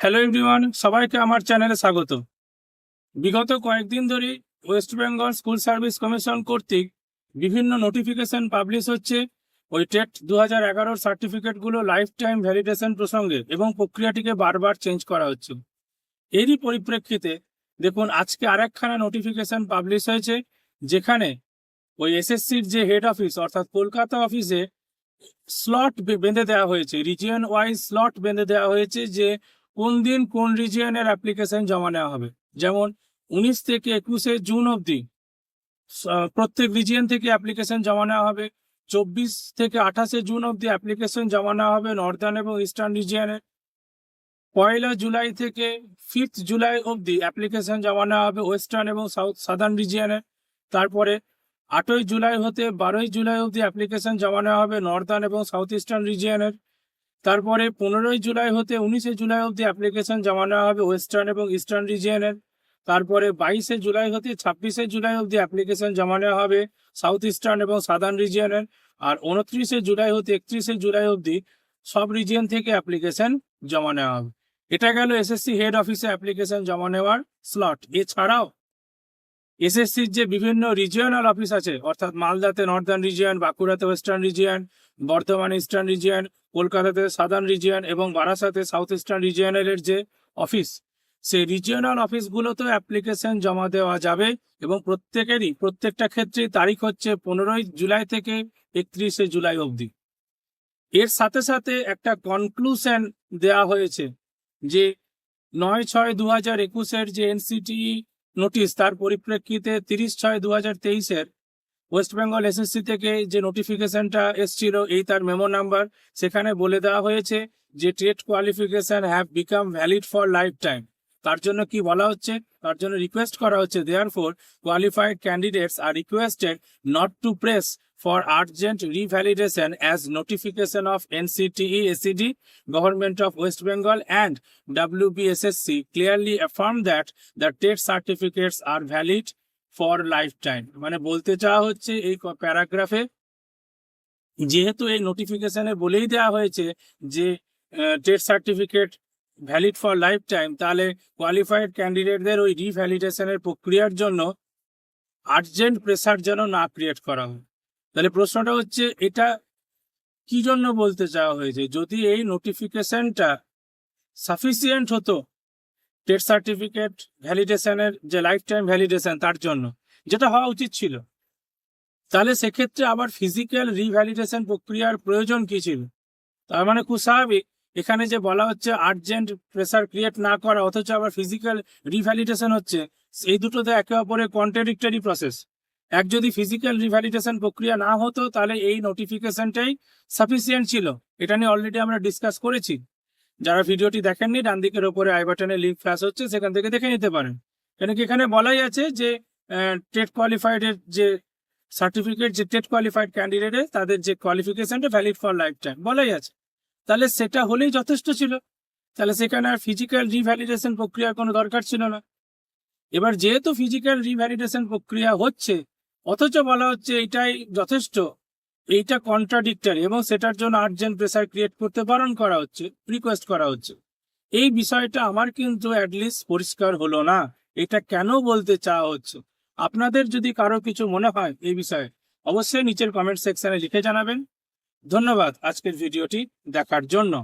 Hello everyone সবাইকে আমার চ্যানেলে স্বাগত। বিগত কয়েকদিন ধরে West Bengal school service commission কর্তৃক বিভিন্ন নোটিফিকেশন পাবলিশ হচ্ছে ওই টেট দু হাজার এগারোর সার্টিফিকেটগুলো লাইফ টাইম ভ্যালিডেশন প্রসঙ্গে এবং প্রক্রিয়াটিকে বারবার চেঞ্জ করা হচ্ছে। এরই পরিপ্রেক্ষিতে দেখুন, আজকে আরেকখানা নোটিফিকেশন পাবলিশ হয়েছে, যেখানে ওই এসএসসির যে হেড অফিস অর্থাৎ কলকাতা অফিসে স্লট বেঁধে দেওয়া হয়েছে রিজিয়ন ওয়াইজ স্লট বেঁধে দেওয়া হয়েছে যে কোন দিন কোন রিজিয়নের অ্যাপ্লিকেশন জমা নেওয়া হবে? যেমন উনিশ থেকে একুশে জুন অবধি প্রত্যেক রিজিয়ন থেকে অ্যাপ্লিকেশন জমা নেওয়া হবে। চব্বিশ থেকে আঠাশে জুন অবধি অ্যাপ্লিকেশন জমা নেওয়া হবে নর্দার্ন এবং ইস্টার্ন রিজিয়নের পয়লা জুলাই থেকে ফিফথ জুলাই অবধি অ্যাপ্লিকেশন জমা নেওয়া হবে ওয়েস্টার্ন এবং সাউথ সাদার্ন রিজিয়নের তারপরে আটই জুলাই হতে বারোই জুলাই অবধি অ্যাপ্লিকেশন জমা নেওয়া হবে নর্দার্ন এবং সাউথ ইস্টার্ন রিজিয়নের। তারপরে পনেরোই জুলাই হতে উনিশে জুলাই অবধি অ্যাপ্লিকেশন জমা নেওয়া হবে ওয়েস্টার্ন এবং ইস্টার্ন রিজিয়নের তারপরে বাইশে জুলাই হতে ছাব্বিশে জুলাই অবধি অ্যাপ্লিকেশন জমা নেওয়া হবে সাউথ ইস্টার্ন এবং সাদার্ন রিজিয়নের আর উনত্রিশে জুলাই হতে একত্রিশে জুলাই অবধি সব রিজিয়ন থেকে অ্যাপ্লিকেশন জমা নেওয়া হবে। এটা গেল এসএসসি হেড অফিসে অ্যাপ্লিকেশন জমা নেওয়ার স্লট এছাড়াও এসএসসির যে বিভিন্ন রিজিয়নাল অফিস আছে, অর্থাৎ মালদাতে নর্দার্ন রিজিয়ন বাঁকুড়াতে ওয়েস্টার্ন রিজিয়ন বর্ধমানে ইস্টার্ন রিজিয়ন কলকাতাতে সাদার্ন রিজিয়ন এবং বারাসাতে সাউথ ইস্টার্ন রিজিয়নের যে অফিস সেই রিজিয়নাল অফিসগুলোতেও অ্যাপ্লিকেশন জমা দেওয়া যাবে এবং প্রত্যেকেরই, প্রত্যেকটা ক্ষেত্রেই তারিখ হচ্ছে পনেরোই জুলাই থেকে একত্রিশে জুলাই অবধি। এর সাথে সাথে একটা কনক্লুশন দেওয়া হয়েছে যে নয় ছয় দু হাজার একুশের যে এনসিটি নোটিশ তার পরিপ্রেক্ষিতে তিরিশ ছয় দু হাজার তেইশের ওয়েস্ট বেঙ্গল এসএসসি থেকে যে নোটিফিকেশনটা এসছিল, এই তার মেমো নাম্বার সেখানে বলে দেওয়া হয়েছে যে TET qualification have become valid for life time তার জন্য কি বলা হচ্ছে? তার জন্য রিকোয়েস্ট করা হচ্ছে therefore qualified candidates are requested not to press for urgent revalidation as notification of NCTE ACD government of West Bengal and WBSSC clearly affirm that the TET certificates are valid for lifetime মানে বলতে চাওয়া হচ্ছে এই প্যারাগ্রাফে যেহেতু এই নোটিফিকেশনে বলেই দেওয়া হয়েছে যে TET certificate valid for life time তাহলে কোয়ালিফাইড ক্যান্ডিডেটদের ওই রিভ্যালিডেশনের প্রক্রিয়ার জন্য আর্জেন্ট প্রেসার যেন না ক্রিয়েট করা হয়। তাহলে প্রশ্নটা হচ্ছে, এটা কি জন্য বলতে চাওয়া হয়েছে? যদি এই নোটিফিকেশনটা সাফিসিয়েন্ট হতো টেট সার্টিফিকেট ভ্যালিডেশনের যে লাইফ টাইম ভ্যালিডেশন তার জন্য, যেটা হওয়া উচিত ছিল। তাহলে সেক্ষেত্রে আবার ফিজিক্যাল রিভ্যালিডেশন প্রক্রিয়ার প্রয়োজন কী ছিল? তার মানে খুব স্বাভাবিক, এখানে যে বলা হচ্ছে আর্জেন্ট প্রেসার ক্রিয়েট না করা, অথচ আবার ফিজিক্যাল রিভ্যালিডেশন হচ্ছে, এই দুটোতে একে অপরের কন্ট্রাডিক্টরি প্রসেস এক যদি ফিজিক্যাল রিভ্যালিডেশন প্রক্রিয়া না হতো, তাহলে এই নোটিফিকেশনটাই সাফিসিয়েন্ট ছিল। এটা নিয়ে অলরেডি আমরা ডিসকাস করেছি। যারা ভিডিওটি দেখেননি, ডান দিকের ওপরে আই বাটনে লিঙ্ক ফ্ল্যাশ হচ্ছে, সেখান থেকে দেখে নিতে পারেন। কেন কি এখানে বলাই আছে যে টেট কোয়ালিফাইড এর যে সার্টিফিকেট যে টেট কোয়ালিফাইড ক্যান্ডিডেটের তাদের যে কোয়ালিফিকেশনটা ভ্যালিড ফর লাইফ টাইম বলাই আছে। তাহলে সেটা হলেই যথেষ্ট ছিল। তাহলে সেখানে আর ফিজিক্যাল রিভ্যালিডেশন প্রক্রিয়ার কোনো দরকার ছিল না। এবার যেহেতু ফিজিক্যাল রিভ্যালিডেশন প্রক্রিয়া হচ্ছে, অথচ বলা হচ্ছে এটাই যথেষ্ট। এইটা কন্ট্রাডিক্টারি এবং সেটার জন্য আর্জেন্ট প্রেসার ক্রিয়েট করতে বারণ করা হচ্ছে রিকোয়েস্ট করা হচ্ছে। এই বিষয়টা আমার কিন্তু অ্যাটলিস্ট পরিষ্কার হলো না। এটা কেন বলতে চাওয়া হচ্ছে? আপনাদের যদি কারও কিছু মনে হয় এই বিষয়ে, অবশ্যই নিচের কমেন্ট সেকশনে লিখে জানাবেন। ধন্যবাদ আজকের ভিডিওটি দেখার জন্য।